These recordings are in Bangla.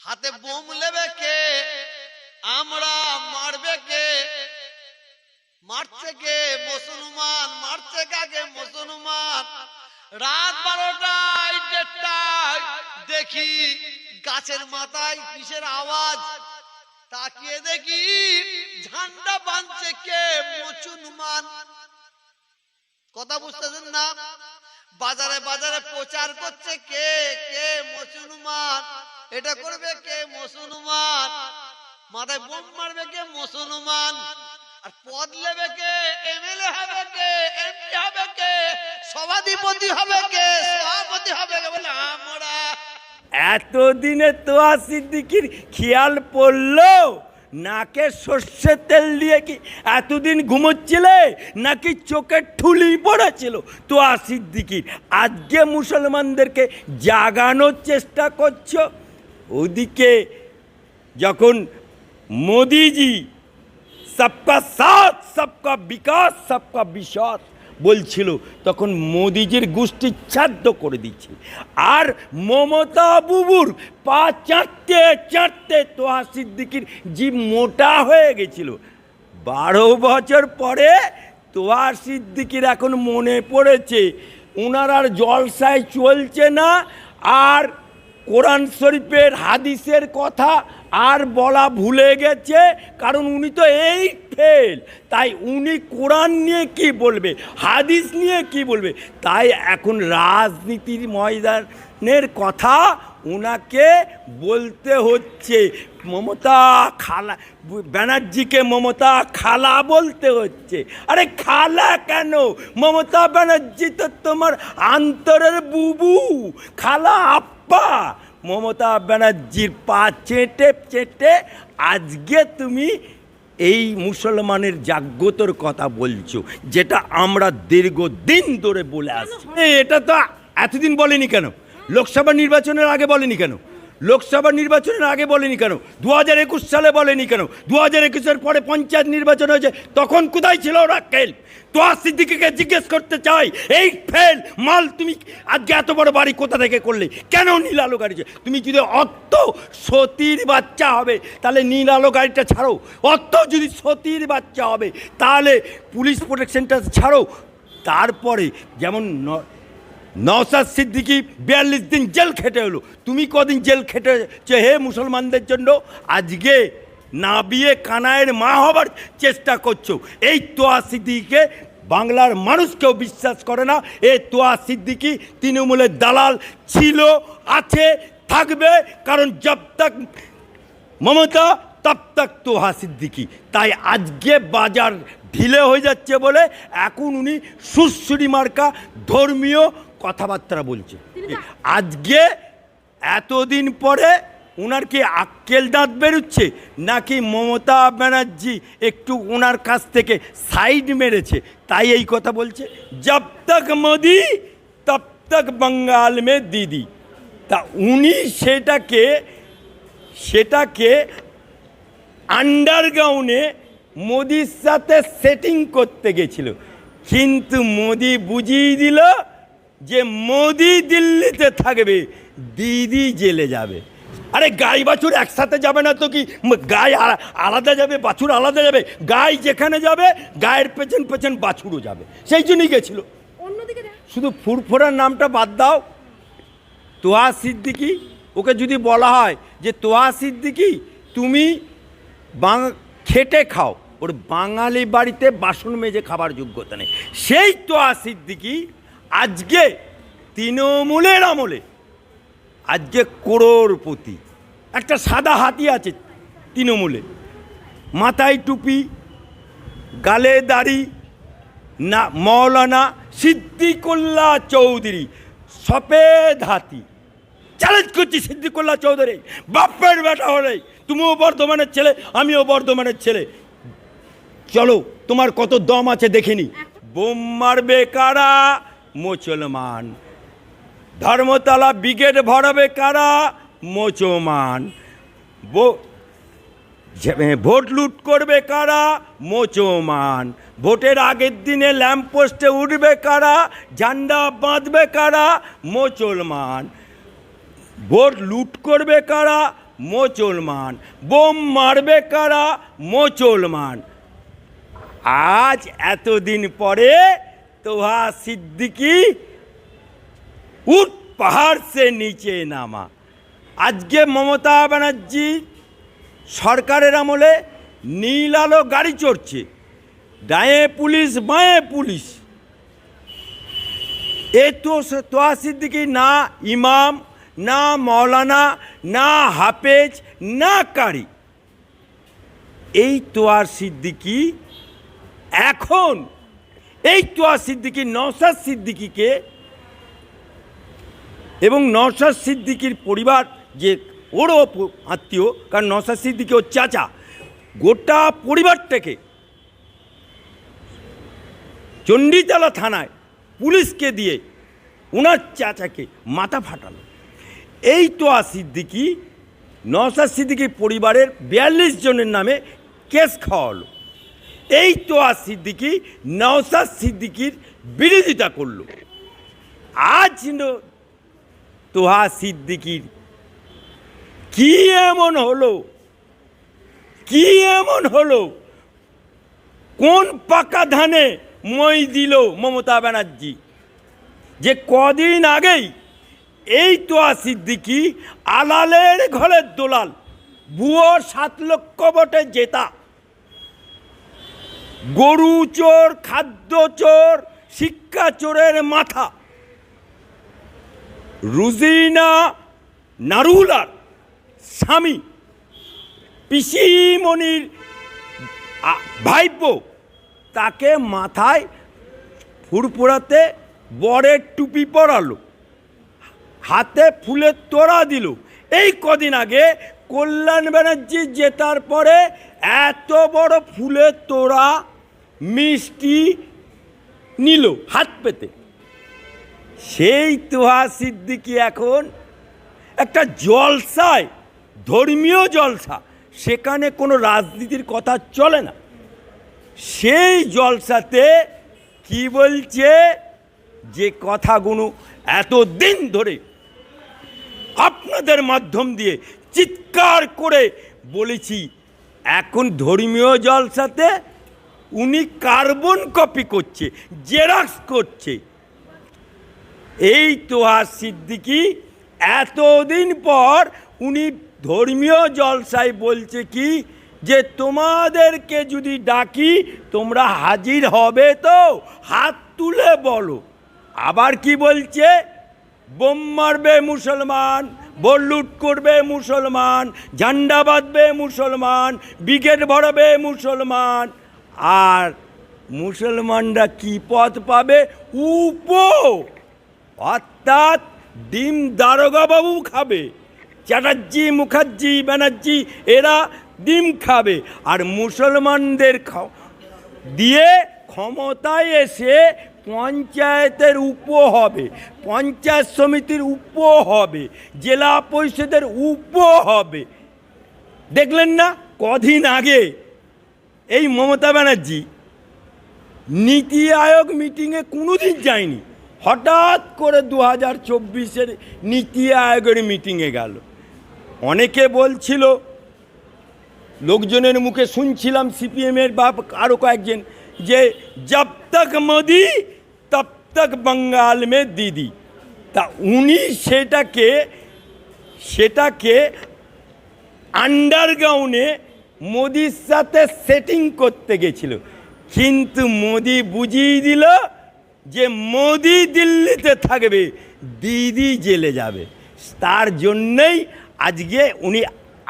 হাতে বোম লেবে কে? আমরা মারবে কে? মারছে কে? মুসলমান মারছে কাকে? মুসলমান। রাত বারোটায় দেড়টায় দেখি গাছের মাথায় কিসের আওয়াজ? তাকিয়ে দেখি ঝান্ডা বাঁধছে কে? মুসলমান। কথা বুঝতেছেন না? বাজারে বাজারে প্রচার করছে কে? কে? মুসলমান। এটা করবে কে? মুসলমান। মাথায় বোম মারবে কে? মুসলমান। আর পদ নেবে কে? এমএলএ হবে কে? এমপি হবে কে? সভাধিপতি হবে কে? সভাপতি হবে কে? বলে আমরা এতদিনে তোয়া সিদ্দিকির খেয়াল পড়ল। নাকে সর্ষে তেল দিয়ে কি এতদিন ঘুমোচ্ছিলে? নাকি চোখে ঠুলি পড়েছিল? তোয়া সিদ্দিকির আজকে মুসলমানদেরকে জাগানোর চেষ্টা করছ? ওদিকে যখন মোদিজি সবকা সাথ, সবকা বিকাশ, সবকা বিশ্বাস বলছিল, তখন মোদিজির গোষ্ঠী ছাদ্য করে দিচ্ছে। আর মমতা বুবুর পা চাটতে চাটতে তোহা সিদ্দিকির জীব মোটা হয়ে গেছিল। বারো বছর পরে তোহা সিদ্দিকির এখন মনে পড়েছে ওনার আর জলসায় চলছে না, আর কোরআন শরীফের হাদিসের কথা আর বলা ভুলে গেছে, কারণ উনি তো এই ফেল তাই উনি কোরআন নিয়ে কি বলবে, হাদিস নিয়ে কি বলবে? তাই এখন রাজনীতির ময়দানের কথা ওনাকে বলতে হচ্ছে। মমতা খালা, ব্যানার্জিকে মমতা খালা বলতে হচ্ছে। আরে খালা কেন? মমতা ব্যানার্জি তো তোমার আন্তরের বুবু। খালা আপ্পা মমতা ব্যানার্জির পা চেটে চেটে আজকে তুমি এই মুসলমানের জাগ্রতর কথা বলছো যেটা আমরা দীর্ঘদিন ধরে বলে আসছি। এটা তো এতদিন বলেনি কেন? লোকসভা নির্বাচনের আগে বলেনি কেন? লোকসভা নির্বাচনের আগে বলেনি কেন? দু হাজার একুশ সালে বলেনি কেন? দু হাজার একুশের পরে পঞ্চায়েত নির্বাচন হয়েছে, তখন কোথায় ছিল ওরা কেল তো সিদ্দিকিকে জিজ্ঞেস করতে চাই, এই ফেল, মাল তুমি আজকে এত বড় বাড়ি কোথা থেকে করলে? কেন নীল আলো গাড়ি তুমি যদি অত সতীর বাচ্চা হবে, তাহলে নীল আলো গাড়িটা ছাড়ো। অত যদি সতীর বাচ্চা হবে, তাহলে পুলিশ প্রোটেকশনটা ছাড়ো। তারপরে যেমন নওসাদ সিদ্দিকি বিয়াল্লিশ দিন জেল খেটে হলো তুমি কদিন জেল খেটেছে হে মুসলমানদের জন্য? আজকে না বিয়ে কানায়ের মা হবার চেষ্টা করছ। এই তোয়া সিদ্দিকিকে বাংলার মানুষ কেউ বিশ্বাস করে না। এ তোয়া সিদ্দিকি তৃণমূলের দালাল ছিল, আছে, থাকবে, কারণ জব তক মমতা, তব তক তোহা সিদ্দিকি। তাই আজকে বাজার ঢিলে হয়ে যাচ্ছে বলে এখন উনি সুশ্রী মার্কা ধর্মীয় কথাবার্তা বলছে। আজকে এতদিন পরে ওনার কি আক্কেল দাঁত বেরোচ্ছে নাকি মমতা ব্যানার্জি একটু ওনার কাছ থেকে সাইড মেরেছে তাই এই কথা বলছে? জব তক মোদি তব তক বাঙ্গাল মে দিদি। তা উনি সেটাকে সেটাকে আন্ডারগ্রাউন্ডে মোদির সাথে সেটিং করতে গেছিল। কিন্তু মোদি বুঝিয়ে দিল যে মোদি দিল্লিতে থাকবে দিদি জেলে যাবে। আরে গাই বাছুর একসাথে যাবে না তো কি? আলা- আলাদা যাবে বাছুর আলাদা যাবে। গাই যেখানে যাবে গায়ের পেছন পেছন বাছুরও যাবে। সেই জন্যই গেছিল। অন্যদিকে শুধু ফুরফুরার নামটা বাদ দাও। তোয়া সিদ্দিকি ওকে যদি বলা হয় যে তোয়া সিদ্দিকি তুমি বাং খেটে খাও। ওর বাঙালি বাড়িতে বাসন মেজে খাবার যোগ্যতা নেই। সেই তোয়া সিদ্দিকি আজকে তৃণমূলের আমলে, আজকে করোড়পতি, একটা সাদা হাতি আছে তৃণমূলে, মাথায় টুপি, গালে দাড়ি, না, মৌলানা সিদ্দিকুল্লাহ চৌধুরী, সফেদ হাতি। চ্যালেঞ্জ করছি সিদ্দিকুল্লাহ চৌধুরী, বাপের বেটা হলে, তুমিও বর্ধমানের ছেলে, আমিও বর্ধমানের ছেলে। চলো, তোমার কত দম আছে দেখিনি। বোম মারবে কারা? মুসলমান ধর্মতলা ব্রিগেড ভরাবে কারা? মুসলমান ভোট লুট করবে কারা? মোচমান। ভোটের আগের দিনে ল্যাম্পপোস্টে উঠবে কারা? ঝান্ডা বাঁধবে কারা? মুসলমান ভোট লুট করবে কারা? মুসলমান বোম মারবে কারা? মুসলমান আজ এতদিন পরে তোহা সিদ্দিকি উঠ পাহাড় সে নিচে নামা। আজকে মমতা ব্যানার্জি সরকারের আমলে নীল আলো গাড়ি চড়ছে। ডায়ে পুলিশ, বাঁয়ে পুলিশ। এ তো তোয়া সিদ্দিকি না ইমাম, না মৌলানা, না হাফেজ, না কারি। এই তোয়ার সিদ্দিকি এখন এই তোয়া সিদ্দিকি নওসাদ সিদ্দিকিকে এবং নওসাদ সিদ্দিকির পরিবার, যে ওরও আত্মীয়, কারণ নওসাদ সিদ্দিকি ওর চাচা, গোটা পরিবারটাকে চণ্ডীতলা থানায় পুলিশকে দিয়ে ওনার চাচাকে মাথা ফাটালো। এই তোয়া সিদ্দিকি নওসাদ সিদ্দিকির পরিবারের বিয়াল্লিশ জনের নামে কেস খাওয়ালো। এই তো আর সিদ্দিকি নওসাদ সিদ্দিকির বিরোধিতা করল। আজ তোহা সিদ্দিকির কি এমন হলো? কি এমন হলো? কোন পাকা ধানে মই দিল মমতা ব্যানার্জি? যে কদিন আগেই এই তো সিদ্দিকি আলালের ঘরের দোলাল বুয়ো সাত লক্ষ ভোটে জেতা। গরু চোর, খাদ্য চোর, শিক্ষা চোরের মাথা। রুজিনা নারুলার স্বামী, পিসিমণির আ- ভাইপো, তাকে মাথায় ফুরফুরাতে বরের টুপি পরালো, হাতে ফুলের তোড়া দিল। এই কদিন আগে কল্যাণ ব্যানার্জি জেতার পরে এত বড় ফুলের তোড়া মিষ্টি নিল হাত পেতে। সেই তোহা সিদ্দিকি এখন একটা জলসায়, ধর্মীয় জলসা, সেখানে কোনো রাজনীতির কথা চলে না। সেই জলসাতে কি বলছে? যে কথাগুলো এতদিন ধরে আপনাদের মাধ্যম দিয়ে চিৎকার করে বলেছি এখন ধর্মীয় জলসাতে উনি কার্বন কপি করছে, জেরক্স করছে। এই তো আর সিদ্দিকি এতদিন পর উনি ধর্মীয় জলসায় বলছে কি যে তোমাদেরকে যদি ডাকি তোমরা হাজির হবে তো, হাত তুলে বলো। আবার কি বলছে? বোম মারবে মুসলমান বোল লুট করবে মুসলমান, ঝান্ডা বাঁধবে মুসলমান ব্রিগেড ভরাবে মুসলমান। আর মুসলমানরা কি পথ পাবে? উপ! অর্থাৎ ডিম দারোগা বাবু খাবে, চ্যাটার্জি, মুখার্জি, ব্যানার্জি, এরা ডিম খাবে। আর মুসলমানদের দিয়ে ক্ষমতায় এসে পঞ্চায়েতের উপ হবে, পঞ্চায়েত সমিতির উপ হবে, জেলা পরিষদের উপ হবে। দেখলেন না? কদিন আগে এই মমতা ব্যানার্জি নীতি আয়োগ মিটিংয়ে কোনোদিন যায়নি। হঠাৎ করে দু হাজার চব্বিশের নীতি আয়োগের মিটিংয়ে গেল। অনেকে বলছিল, লোকজনের মুখে শুনছিলাম সিপিএমের বা আরও কয়েকজন যে, জব তক মোদি তক বাঙ্গাল মে দিদি। তা উনি সেটাকে সেটাকে আন্ডারগ্রাউন্ডে মোদির সাথে সেটিং করতে গেছিল। কিন্তু মোদি বুঝিয়ে দিল যে মোদি দিল্লিতে থাকবে, দিদি জেলে যাবে। তার জন্যই আজকে উনি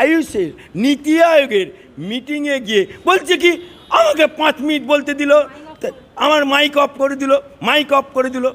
আয়ুষের, নীতি আয়োগের মিটিংয়ে গিয়ে বলছে কি, আমাকে পাঁচ মিনিট বলতে দিল। আমার মাইক অফ করে দিল মাইক অফ করে দিল।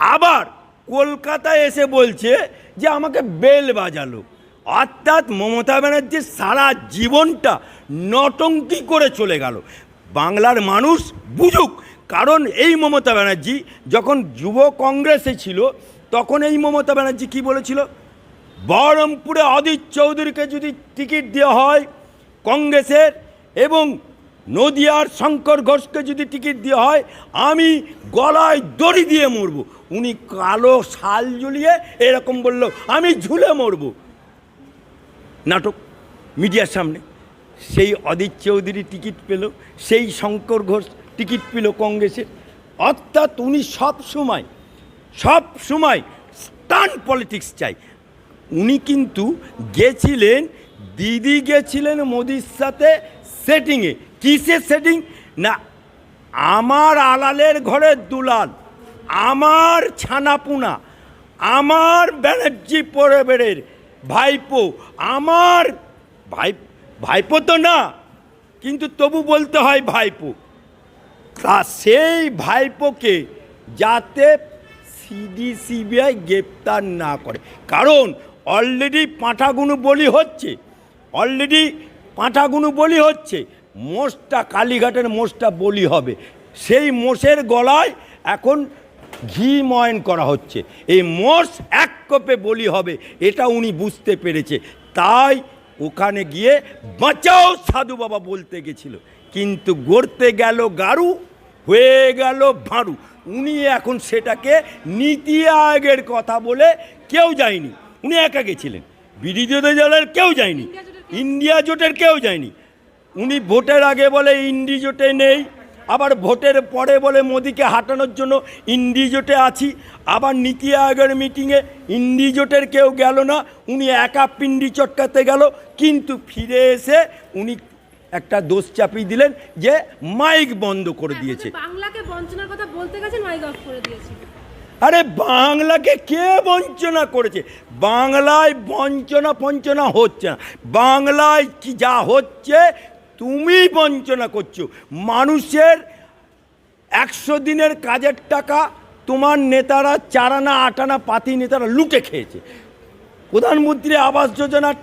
আবার কলকাতায় এসে বলছে যে আমাকে বেল বাজালো। অর্থাৎ মমতা ব্যানার্জির সারা জীবনটা নটঙ্কি করে চলে গেল। বাংলার মানুষ বুঝুক, কারণ এই মমতা ব্যানার্জি যখন যুব কংগ্রেসে ছিল, তখন এই মমতা ব্যানার্জি কি বলেছিল? বহরমপুরে অদিত চৌধুরীকে যদি টিকিট দেওয়া হয় কংগ্রেসের এবং নদিয়ার শঙ্কর ঘোষকে যদি টিকিট দেওয়া হয়, আমি গলায় দড়ি দিয়ে মরব। উনি কালো শাল ঝুলিয়ে এরকম বলল, আমি ঝুলে মরব। নাটক, মিডিয়ার সামনে। সেই অদিত চৌধুরী টিকিট পেল, সেই শঙ্কর ঘোষ টিকিট পেল কংগ্রেসের অর্থাৎ উনি সব সময় সব সময় স্টান পলিটিক্স চাই। উনি কিন্তু গেছিলেন, দিদি গেছিলেন মোদির সাথে সেটিংয়ে। কিসের সেটিং না, আমার আলালের ঘরের দুলাল, আমার ছানাপুনা, আমার ব্যানার্জি পরিবারের ভাইপো, আমার ভাই, ভাইপো তো না, কিন্তু তবু বলতে হয় ভাইপো। তা সেই ভাইপোকে যাতে সিডি সিবিআই গ্রেপ্তার না করে। কারণ অলরেডি পাঁঠাগুনো বলি হচ্ছে অলরেডি পাঁঠাগুনো বলি হচ্ছে মোষটা কালীঘাটের মোষটা বলি হবে। সেই মোষের গলায় এখন ঘি ময়ন করা হচ্ছে। এই মোষ এক কোপে বলি হবে এটা উনি বুঝতে পেরেছে। তাই ওখানে গিয়ে বাঁচাও সাধু বাবা বলতে গেছিল। কিন্তু গড়তে গেল গারু হয়ে গেল ভাঁড়ু। উনি এখন সেটাকে নীতি আয়োগের কথা বলে কেউ যায়নি। উনি একা গেছিলেন। বিরোধী দলের কেউ যায়নি। ইন্ডিয়া জোটের কেউ যায়নি। উনি ভোটের আগে বলে ইন্ডি জোটে নেই আবার ভোটের পরে বলে মোদিকে হাঁটানোর জন্য ইন্ডি জোটে আছি আবার নীতি আয়োগের মিটিংয়ে ইন্ডি জোটের কেউ গেল না উনি একা পিন্ডি চটকাতে গেল কিন্তু ফিরে এসে উনি একটা দোষ চাপিয়ে দিলেন যে মাইক বন্ধ করে হ্যাঁ, দিয়েছে। বাংলাকে বঞ্চনার কথা বলতে গেছেন মাইক অফ করে দিয়েছে। আরে বাংলাকে কে বঞ্চনা করেছে? বাংলায় বঞ্চনা পঞ্চনা হচ্ছে না। বাংলায় কি যা হচ্ছে তুমি বঞ্চনা করছ। মানুষের একশো দিনের কাজের টাকা তোমার নেতারা চারানা, আটানা, পাতি নেতারা লুটে খেয়েছে। প্রধানমন্ত্রী আবাস যোজনার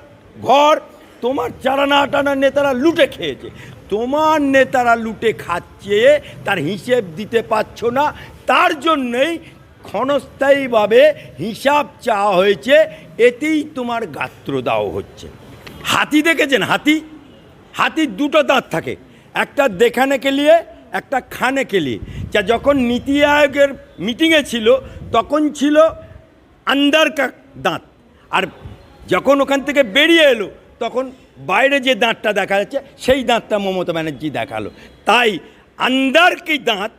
ঘর তোমার চারানা, আটানা নেতারা লুটে খেয়েছে। তোমার নেতারা লুটে খাচ্ছে, তার হিসেব দিতে পারছ না। তার জন্যই ক্ষণস্থায়ীভাবে হিসাব চাওয়া হয়েছে। এতেই তোমার গাত্রদাহ হচ্ছে। হাতি দেখেছেন? হাতি? হাতির দুটো দাঁত থাকে। একটা দেখানে কেলিয়ে একটা খানে কেলিয়ে। যা যখন নীতি আয়োগের মিটিংয়ে ছিল তখন ছিল আন্দার কা দাঁত। আর যখন ওখান থেকে বেরিয়ে এলো তখন বাইরে যে দাঁতটা দেখা যাচ্ছে সেই দাঁতটা মমতা ব্যানার্জি দেখাল। তাই আন্দার কি দাঁত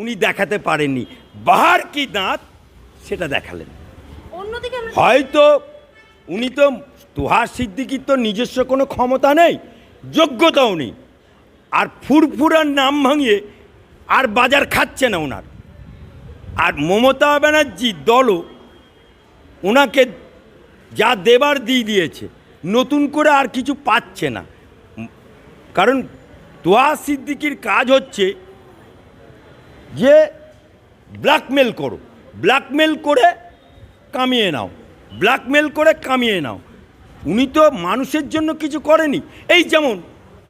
উনি দেখাতে পারেননি বাহার কি দাঁত সেটা দেখালেন। অন্যদিকে হয়তো উনি তো তোহার সিদ্দিকির তো নিজস্ব কোনো ক্ষমতা নেই। যোগ্যতাও নেই। আর ফুরফুরার নাম ভাঙিয়ে আর বাজার খাচ্ছে না ওনার। আর মমতা ব্যানার্জি দলও ওনাকে যা দেবার দিয়ে দিয়েছে, নতুন করে আর কিছু পাচ্ছে না। কারণ তোয়া সিদ্দিকির কাজ হচ্ছে যে ব্ল্যাকমেল করো। ব্ল্যাকমেল করে কামিয়ে নাও। ব্ল্যাকমেল করে কামিয়ে নাও। উনি তো মানুষের জন্য কিছু করেনি। এই যেমন